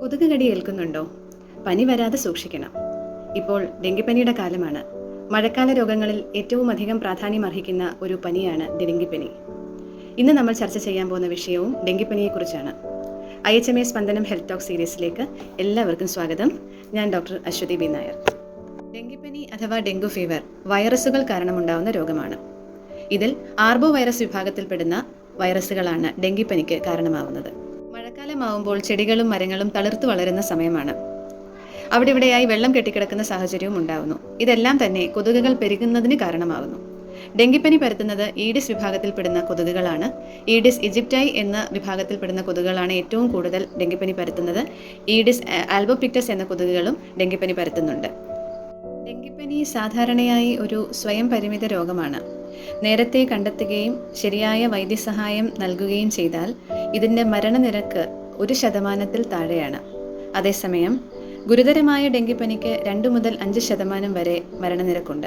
കൊതുക് കടി ഏൽക്കുന്നുണ്ടോ? പനി വരാതെ സൂക്ഷിക്കണം. ഇപ്പോൾ ഡെങ്കിപ്പനിയുടെ കാലമാണ്. മഴക്കാല രോഗങ്ങളിൽ ഏറ്റവും അധികം പ്രാധാന്യം അർഹിക്കുന്ന ഒരു പനിയാണ് ഡെങ്കിപ്പനി. ഇന്ന് നമ്മൾ ചർച്ച ചെയ്യാൻ പോകുന്ന വിഷയവും ഡെങ്കിപ്പനിയെക്കുറിച്ചാണ്. ഐ എച്ച് എം എ സ്പന്ദനം ഹെൽത്ത് ടോക്ക് സീരീസിലേക്ക് എല്ലാവർക്കും സ്വാഗതം. ഞാൻ ഡോക്ടർ അശ്വതി ബി. നായർ. ഡെങ്കിപ്പനി അഥവാ ഡെങ്കു ഫീവർ വൈറസുകൾ കാരണമുണ്ടാവുന്ന രോഗമാണ്. ഇതിൽ ആർബോ വൈറസ് വിഭാഗത്തിൽപ്പെടുന്ന വൈറസുകളാണ് ഡെങ്കിപ്പനിക്ക് കാരണമാവുന്നത്. മഴക്കാലമാവുമ്പോൾ ചെടികളും മരങ്ങളും തളിർത്തു വളരുന്ന സമയമാണ്. അവിടെ ഇവിടെയായി വെള്ളം കെട്ടിക്കിടക്കുന്ന സാഹചര്യവും ഉണ്ടാകുന്നു ഇതെല്ലാം തന്നെ കൊതുകുകൾ പെരുകുന്നതിന് കാരണമാകുന്നു ഡെങ്കിപ്പനി പരത്തുന്നത് ഈഡിസ് വിഭാഗത്തിൽപ്പെടുന്ന കൊതുകുകളാണ്. ഈഡിസ് ഇജിപ്റ്റായി എന്ന വിഭാഗത്തിൽപ്പെടുന്ന കൊതുകുകളാണ് ഏറ്റവും കൂടുതൽ ഡെങ്കിപ്പനി പരത്തുന്നത്. ഈഡിസ് ആൽബോപിക്ടസ് എന്ന കൊതുകുകളും ഡെങ്കിപ്പനി പരത്തുന്നുണ്ട്. ഡെങ്കിപ്പനി സാധാരണയായി ഒരു സ്വയം പരിമിത രോഗമാണ്. നേരത്തെ കണ്ടെത്തുകയും ശരിയായ വൈദ്യസഹായം നൽകുകയും ചെയ്താൽ ഇതിന്റെ മരണനിരക്ക് ഒരു ശതമാനത്തിൽ താഴെയാണ്. അതേസമയം ഗുരുതരമായ ഡെങ്കിപ്പനിക്ക് രണ്ടു മുതൽ അഞ്ച് ശതമാനം വരെ മരണനിരക്കുണ്ട്.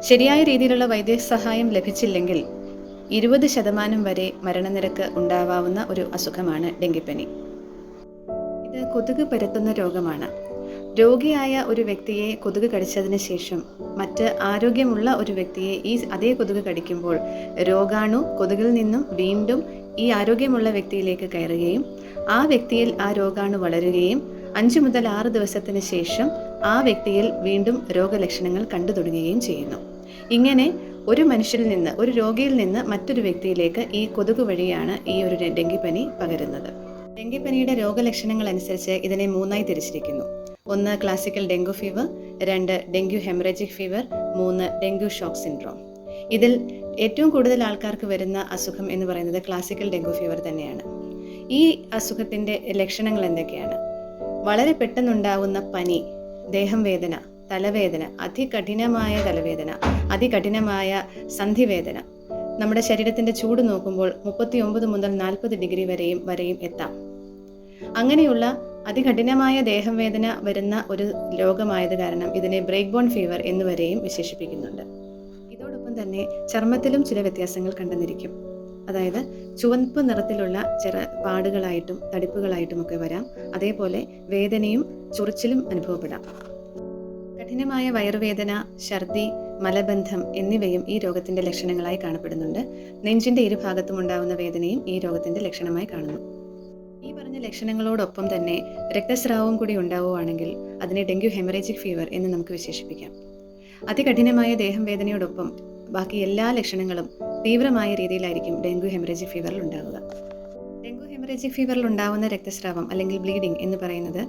ശരിയായ രീതിയിലുള്ള വൈദ്യസഹായം ലഭിച്ചില്ലെങ്കിൽ ഇരുപത് ശതമാനം വരെ മരണനിരക്ക് ഉണ്ടാവാവുന്ന ഒരു അസുഖമാണ് ഡെങ്കിപ്പനി. ഇത് കൊതുക് പരത്തുന്ന രോഗമാണ്. രോഗിയായ ഒരു വ്യക്തിയെ കൊതുക് കടിച്ചതിന് ശേഷം മറ്റ് ആരോഗ്യമുള്ള ഒരു വ്യക്തിയെ ഈ അതേ കൊതുക് കടിക്കുമ്പോൾ രോഗാണു കൊതുകിൽ നിന്നും വീണ്ടും ഈ ആരോഗ്യമുള്ള വ്യക്തിയിലേക്ക് കയറുകയും ആ വ്യക്തിയിൽ ആ രോഗാണു വളരുകയും അഞ്ചു മുതൽ ആറ് ദിവസത്തിന് ശേഷം ആ വ്യക്തിയിൽ വീണ്ടും രോഗലക്ഷണങ്ങൾ കണ്ടു തുടങ്ങുകയും ചെയ്യുന്നു. ഇങ്ങനെ ഒരു മനുഷ്യരിൽ നിന്ന് ഒരു രോഗിയിൽ നിന്ന് മറ്റൊരു വ്യക്തിയിലേക്ക് ഈ കൊതുക് വഴിയാണ് ഈ ഒരു ഡെങ്കിപ്പനി പകരുന്നത്. ഡെങ്കിപ്പനിയുടെ രോഗലക്ഷണങ്ങൾ അനുസരിച്ച് ഇതിനെ മൂന്നായി തിരിച്ചിരിക്കുന്നു. ഒന്ന് ക്ലാസിക്കൽ ഡെങ്കു ഫീവർ രണ്ട് ഡെങ്കു ഹെമറേജിക് ഫീവർ മൂന്ന് ഡെങ്കു ഷോക്ക് സിൻഡ്രോം. ഇതിൽ ഏറ്റവും കൂടുതൽ ആൾക്കാർക്ക് വരുന്ന അസുഖം എന്ന് പറയുന്നത് ക്ലാസിക്കൽ ഡെങ്കു ഫീവർ തന്നെയാണ്. ഈ അസുഖത്തിന്റെ ലക്ഷണങ്ങൾ എന്തൊക്കെയാണ്? വളരെ പെട്ടെന്നുണ്ടാവുന്ന പനി ദേഹം വേദന തലവേദന അതികഠിനമായ തലവേദന അതികഠിനമായ സന്ധിവേദന. നമ്മുടെ ശരീരത്തിന്റെ ചൂട് നോക്കുമ്പോൾ മുപ്പത്തി ഒമ്പത് മുതൽ നാൽപ്പത് ഡിഗ്രി വരെയും വരെയും എത്താം. അങ്ങനെയുള്ള അതികഠിനമായ ദേഹം വേദന വരുന്ന ഒരു രോഗമായത് കാരണം ഇതിനെ ബ്രേക്ക് ബോൺ ഫീവർ എന്നുവരെയും വിശേഷിപ്പിക്കുന്നുണ്ട്. തന്നെ ചർമ്മത്തിലും ചില വ്യത്യാസങ്ങൾ കണ്ടെന്നിരിക്കും. അതായത് ചുവപ്പ് നിറത്തിലുള്ള ചെറ പാടുകളായിട്ടും തടിപ്പുകളായിട്ടും ഒക്കെ വരാം. അതേപോലെ വേദനയും ചൊറിച്ചിലും അനുഭവപ്പെടാം. കഠിനമായ വയറുവേദന ഛർദി മലബന്ധം എന്നിവയും ഈ രോഗത്തിന്റെ ലക്ഷണങ്ങളായി കാണപ്പെടുന്നുണ്ട്. നെഞ്ചിന്റെ ഇരുഭാഗത്തും ഉണ്ടാകുന്ന വേദനയും ഈ രോഗത്തിന്റെ ലക്ഷണമായി കാണുന്നു. ഈ പറഞ്ഞ ലക്ഷണങ്ങളോടൊപ്പം തന്നെ രക്തസ്രാവവും കൂടി ഉണ്ടാവുകയാണെങ്കിൽ അതിനെ ഡെങ്കു ഹെമറേജിക് ഫീവർ എന്ന് നമുക്ക് വിശേഷിപ്പിക്കാം. അതികഠിനമായ ദേഹം വേദനയോടൊപ്പം ബാക്കി എല്ലാ ലക്ഷണങ്ങളും തീവ്രമായ രീതിയിലായിരിക്കും ഡെങ്കു ഹെമറേജിക് ഫീവറിൽ ഉണ്ടാവുക. ഡെങ്കു ഹെമറേജിക് ഫീവറിൽ ഉണ്ടാവുന്ന രക്തസ്രാവം അല്ലെങ്കിൽ ബ്ലീഡിംഗ് എന്ന് പറയുന്നത്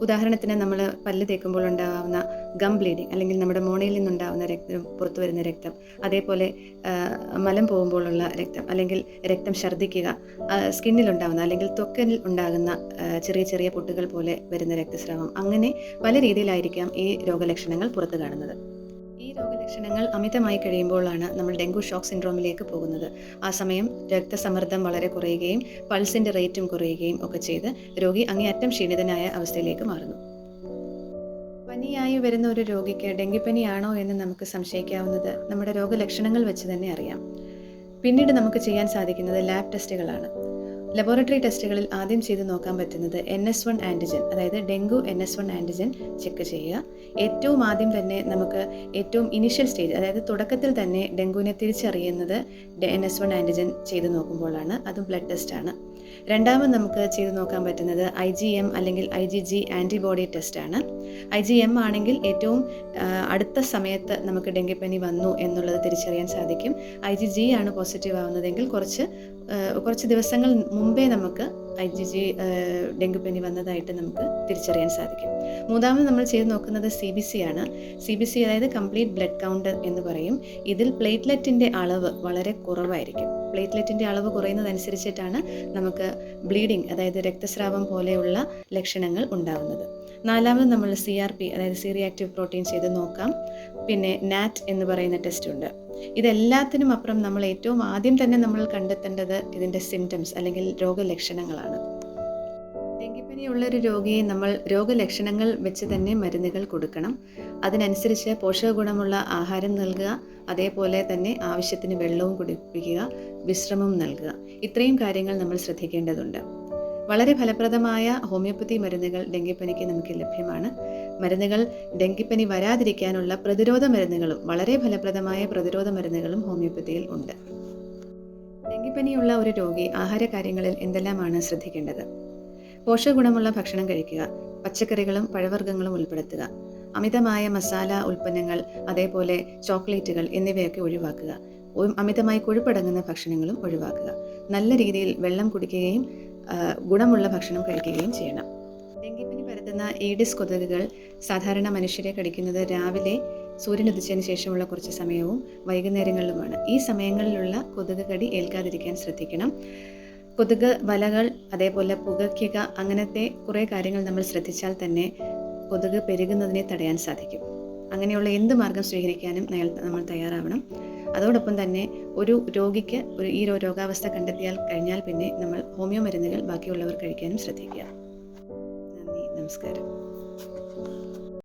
ഉദാഹരണത്തിന് നമ്മൾ പല്ല് തേക്കുമ്പോൾ ഉണ്ടാവുന്ന ഗം ബ്ലീഡിംഗ് അല്ലെങ്കിൽ നമ്മുടെ മോണയിൽ നിന്നുണ്ടാവുന്ന രക്തം പുറത്തു വരുന്ന രക്തം അതേപോലെ മലം പോകുമ്പോഴുള്ള രക്തം അല്ലെങ്കിൽ രക്തം ഛർദ്ദിക്കുക സ്കിന്നിലുണ്ടാവുന്ന അല്ലെങ്കിൽ ത്വക്കിൽ ഉണ്ടാകുന്ന ചെറിയ ചെറിയ പൊട്ടുകൾ പോലെ വരുന്ന രക്തസ്രാവം. അങ്ങനെ പല രീതിയിലായിരിക്കാം ഈ രോഗലക്ഷണങ്ങൾ പുറത്തു കാണുന്നത്. ഈ രോഗലക്ഷണങ്ങൾ അമിതമായി കഴിയുമ്പോഴാണ് നമ്മൾ ഡെങ്കു ഷോക്ക് സിൻഡ്രോമിലേക്ക് പോകുന്നത്. ആ സമയം രക്തസമ്മർദ്ദം വളരെ കുറയുകയും പൾസിന്റെ റേറ്റും കുറയുകയും ഒക്കെ ചെയ്ത് രോഗി അങ്ങേയറ്റം ക്ഷീണിതനായ അവസ്ഥയിലേക്ക് മാറുന്നു. പനിയായി വരുന്ന ഒരു രോഗിക്ക് ഡെങ്കിപ്പനിയാണോ എന്ന് നമുക്ക് സംശയിക്കാവുന്നത് നമ്മുടെ രോഗലക്ഷണങ്ങൾ വെച്ച് തന്നെ അറിയാം. പിന്നീട് നമുക്ക് ചെയ്യാൻ സാധിക്കുന്നത് ലാബ് ടെസ്റ്റുകളാണ്. ലബോറട്ടറി ടെസ്റ്റുകളിൽ ആദ്യം ചെയ്ത് നോക്കാൻ പറ്റുന്നത് എൻ എസ് വൺ ആന്റിജൻ അതായത് dengue N S one antigen check ചെയ്യുക. ഏറ്റവും ആദ്യം തന്നെ നമുക്ക് ഏറ്റവും ഇനിഷ്യൽ സ്റ്റേജ് അതായത് തുടക്കത്തിൽ തന്നെ ഡെങ്കുവിനെ തിരിച്ചറിയുന്നത് എൻ എസ് വൺ ആന്റിജൻ ചെയ്ത് നോക്കുമ്പോഴാണ്. അതും ബ്ലഡ് ടെസ്റ്റാണ് രണ്ടാമത് നമുക്ക് ചെയ്ത് നോക്കാൻ പറ്റുന്നത് ഐ ജി എം അല്ലെങ്കിൽ ഐ ജി ജി ആന്റിബോഡി ടെസ്റ്റാണ് ഐ ജി എം ആണെങ്കിൽ ഏറ്റവും അടുത്ത സമയത്ത് നമുക്ക് ഡെങ്കിപ്പനി വന്നു എന്നുള്ളത് തിരിച്ചറിയാൻ സാധിക്കും. ഐ ജി ജി ആണ് പോസിറ്റീവ് ആവുന്നതെങ്കിൽ കുറച്ച് കുറച്ച് ദിവസങ്ങൾ മുമ്പേ നമുക്ക് ഐ ജി ജി ഡെങ്കുപ്പനി വന്നതായിട്ട് നമുക്ക് തിരിച്ചറിയാൻ സാധിക്കും. മൂന്നാമത് നമ്മൾ ചെയ്ത് നോക്കുന്നത് സി ബി സി ആണ്. സി ബി സി അതായത് കംപ്ലീറ്റ് ബ്ലഡ് കൗണ്ടർ എന്ന് പറയും. ഇതിൽ പ്ലേറ്റ്ലെറ്റിന്റെ അളവ് വളരെ കുറവായിരിക്കും. പ്ലേറ്റ്ലെറ്റിന്റെ അളവ് കുറയുന്നതനുസരിച്ചിട്ടാണ് നമുക്ക് ബ്ലീഡിങ് അതായത് രക്തസ്രാവം പോലെയുള്ള ലക്ഷണങ്ങൾ ഉണ്ടാകുന്നത് നാലാമത് നമ്മൾ സി ആർ പി അതായത് സി റിയാക്റ്റീവ് പ്രോട്ടീൻ ചെയ്ത് നോക്കാം. പിന്നെ നാറ്റ് എന്ന് പറയുന്ന ടെസ്റ്റ് ഉണ്ട്. ഇതെല്ലാത്തിനും അപ്പുറം നമ്മൾ ഏറ്റവും ആദ്യം തന്നെ നമ്മൾ കണ്ടെത്തേണ്ടത് ഇതിന്റെ സിംറ്റംസ് അല്ലെങ്കിൽ രോഗലക്ഷണങ്ങളാണ്. ഡെങ്കിപ്പനിയുള്ള ഒരു രോഗിയെ നമ്മൾ രോഗലക്ഷണങ്ങൾ വെച്ച് തന്നെ മരുന്നുകൾ കൊടുക്കണം. അതിനനുസരിച്ച് പോഷക ഗുണമുള്ള ആഹാരം നൽകുക അതേപോലെ തന്നെ ആവശ്യത്തിന് വെള്ളവും കുടിപ്പിക്കുക വിശ്രമം നൽകുക. ഇത്രയും കാര്യങ്ങൾ നമ്മൾ ശ്രദ്ധിക്കേണ്ടതുണ്ട്. വളരെ ഫലപ്രദമായ ഹോമിയോപ്പതി മരുന്നുകൾ ഡെങ്കിപ്പനിക്ക് നമുക്ക് ലഭ്യമാണ്. മരുന്നുകൾ ഡെങ്കിപ്പനി വരാതിരിക്കാനുള്ള പ്രതിരോധ മരുന്നുകളും വളരെ ഫലപ്രദമായ പ്രതിരോധ മരുന്നുകളും ഹോമിയോപ്പതിയിൽ ഉണ്ട്. ഡെങ്കിപ്പനിയുള്ള ഒരു രോഗി ആഹാര കാര്യങ്ങളിൽ എന്തെല്ലാമാണ് ശ്രദ്ധിക്കേണ്ടത്? പോഷകഗുണമുള്ള ഭക്ഷണം കഴിക്കുക പച്ചക്കറികളും പഴവർഗങ്ങളും ഉൾപ്പെടുത്തുക അമിതമായ മസാല ഉൽപ്പന്നങ്ങൾ അതേപോലെ ചോക്ലേറ്റുകൾ എന്നിവയൊക്കെ ഒഴിവാക്കുക അമിതമായി കൊഴുപ്പടങ്ങുന്ന ഭക്ഷണങ്ങളും ഒഴിവാക്കുക നല്ല രീതിയിൽ വെള്ളം കുടിക്കുകയും ഗുണമുള്ള ഭക്ഷണം കഴിക്കുകയും ചെയ്യണം. ഡെങ്കിപ്പനി പരത്തുന്ന ഈഡിസ് കൊതുകുകൾ സാധാരണ മനുഷ്യരെ കടിക്കുന്നത് രാവിലെ സൂര്യൻ ഉദിച്ചതിന് ശേഷമുള്ള കുറച്ച് സമയവും വൈകുന്നേരങ്ങളിലുമാണ്. ഈ സമയങ്ങളിലുള്ള കൊതുക് കടി ഏൽക്കാതിരിക്കാൻ ശ്രദ്ധിക്കണം. കൊതുക് വലകൾ അതേപോലെ പുകയ്ക്കുക അങ്ങനത്തെ കുറേ കാര്യങ്ങൾ നമ്മൾ ശ്രദ്ധിച്ചാൽ തന്നെ കൊതുക് പെരുകുന്നതിനെ തടയാൻ സാധിക്കും. അങ്ങനെയുള്ള എന്ത് മാർഗം സ്വീകരിക്കാനും നമ്മൾ തയ്യാറാവണം. അതോടൊപ്പം തന്നെ ഒരു രോഗിക്ക് ഒരു ഈ രോഗാവസ്ഥ കണ്ടെത്തിയാൽ കഴിഞ്ഞാൽ പിന്നെ നമ്മൾ ഹോമിയോ മരുന്നുകൾ ബാക്കിയുള്ളവർ കഴിക്കാനും ശ്രദ്ധിക്കുക. നന്ദി നമസ്കാരം.